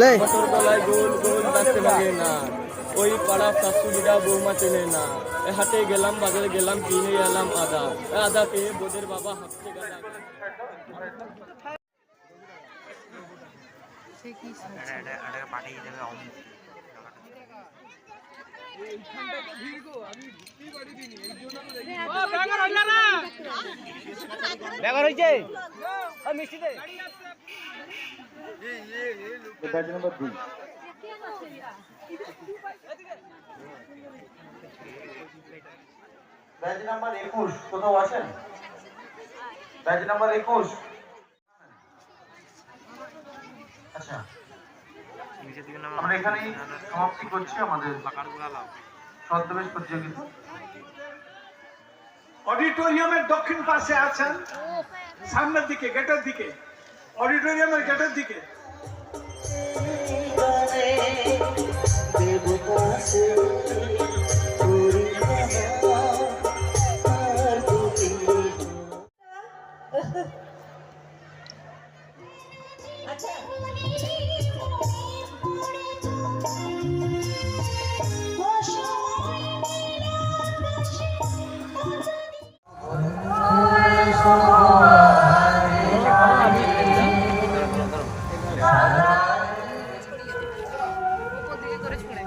গলায় গোল গোল ডাকতে লাগে না। ওই পাড়া শাশুড়িরা বৌমা চেনে না। এ হাটে গেলাম বাজারে গেলাম কিনে এলাম আদা। এ আদা পেয়ে বোদের বাবা হাঁটতে গেল। হয়েছে মিষ্টি ব্যাচ নম্বর দুই। ব্যাচ নাম্বার একুশ, কোথাও আছেন? ব্যাচ নাম্বার একুশ। আচ্ছা। আমরা এখানেই সমাপ্তি করছি আমাদের ছদ্মবেশ প্রতিযোগিতা। অডিটোরিয়ামের দক্ষিণ পাশে আছেন, সামনের দিকে, গেটের দিকে। অডিটোরিয়ামের গেটের দিকে। দিকে করে ছড়ে।